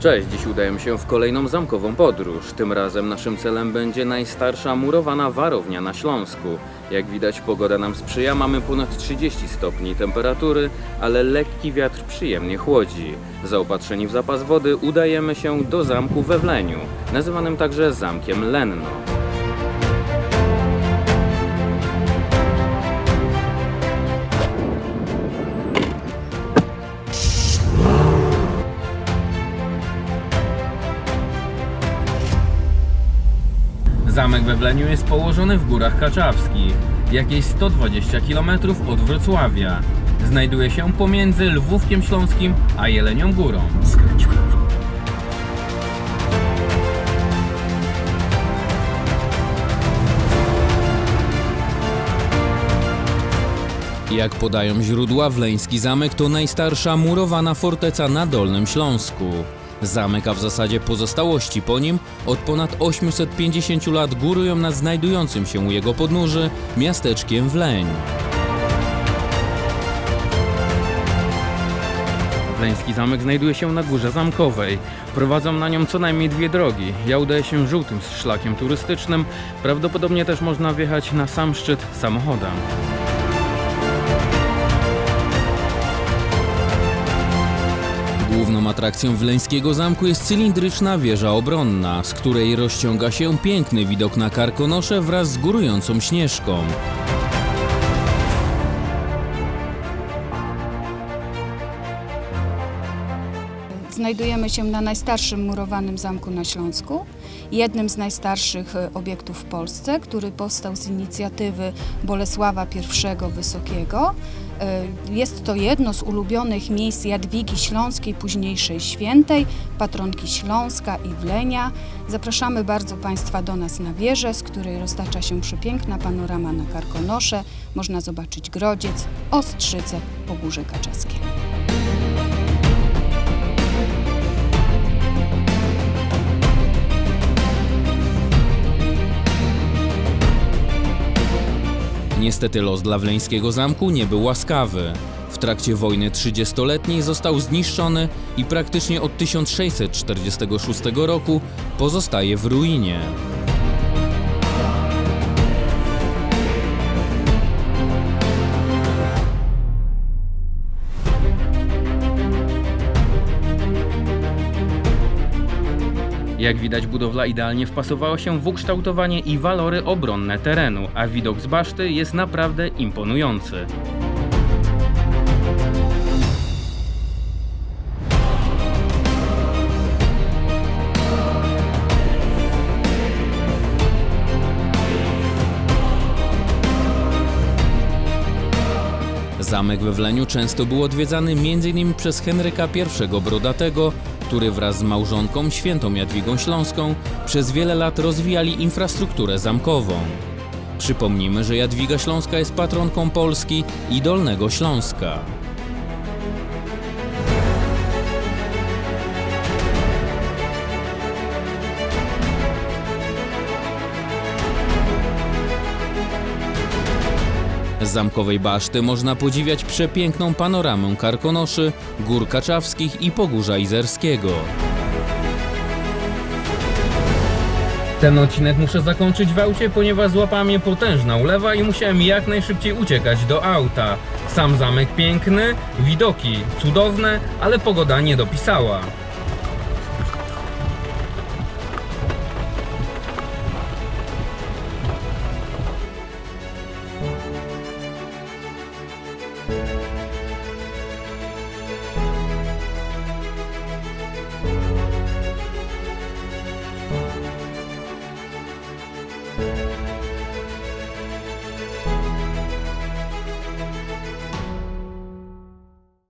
Cześć, dziś udajemy się w kolejną zamkową podróż. Tym razem naszym celem będzie najstarsza murowana warownia na Śląsku. Jak widać pogoda nam sprzyja, mamy ponad 30 stopni temperatury, ale lekki wiatr przyjemnie chłodzi. Zaopatrzeni w zapas wody udajemy się do zamku we Wleniu, nazywanym także Zamkiem Lenno. Zamek we Wleniu jest położony w Górach Kaczawskich, jakieś 120 km od Wrocławia. Znajduje się pomiędzy Lwówkiem Śląskim a Jelenią Górą. Jak podają źródła, Wleński Zamek to najstarsza murowana forteca na Dolnym Śląsku. Zamek, a w zasadzie pozostałości po nim, od ponad 850 lat górują nad znajdującym się u jego podnóży miasteczkiem Wleń. Wleński zamek znajduje się na górze zamkowej. Prowadzą na nią co najmniej dwie drogi. Ja udaję się żółtym szlakiem turystycznym. Prawdopodobnie też można wjechać na sam szczyt samochodem. Atrakcją Wleńskiego Zamku jest cylindryczna wieża obronna, z której rozciąga się piękny widok na Karkonosze wraz z górującą Śnieżką. Znajdujemy się na najstarszym murowanym zamku na Śląsku, jednym z najstarszych e, obiektów w Polsce, który powstał z inicjatywy Bolesława I Wysokiego. E, Jest to jedno z ulubionych miejsc Jadwigi Śląskiej, późniejszej świętej, patronki Śląska i Wlenia. Zapraszamy bardzo Państwa do nas na wieżę, z której roztacza się przepiękna panorama na Karkonosze. Można zobaczyć Grodziec, Ostrzyce, Pogórze Kaczawskie. Niestety los dla Wleńskiego Zamku nie był łaskawy. W trakcie wojny 30-letniej został zniszczony i praktycznie od 1646 roku pozostaje w ruinie. Jak widać, budowla idealnie wpasowała się w ukształtowanie i walory obronne terenu, a widok z baszty jest naprawdę imponujący. Zamek we Wleniu często był odwiedzany m.in. przez Henryka I Brodatego, który wraz z małżonką świętą Jadwigą Śląską przez wiele lat rozwijali infrastrukturę zamkową. Przypomnijmy, że Jadwiga Śląska jest patronką Polski i Dolnego Śląska. Z zamkowej baszty można podziwiać przepiękną panoramę Karkonoszy, Gór Kaczawskich i Pogórza Izerskiego. Ten odcinek muszę zakończyć w aucie, ponieważ złapała mnie potężna ulewa i musiałem jak najszybciej uciekać do auta. Sam zamek piękny, widoki cudowne, ale pogoda nie dopisała.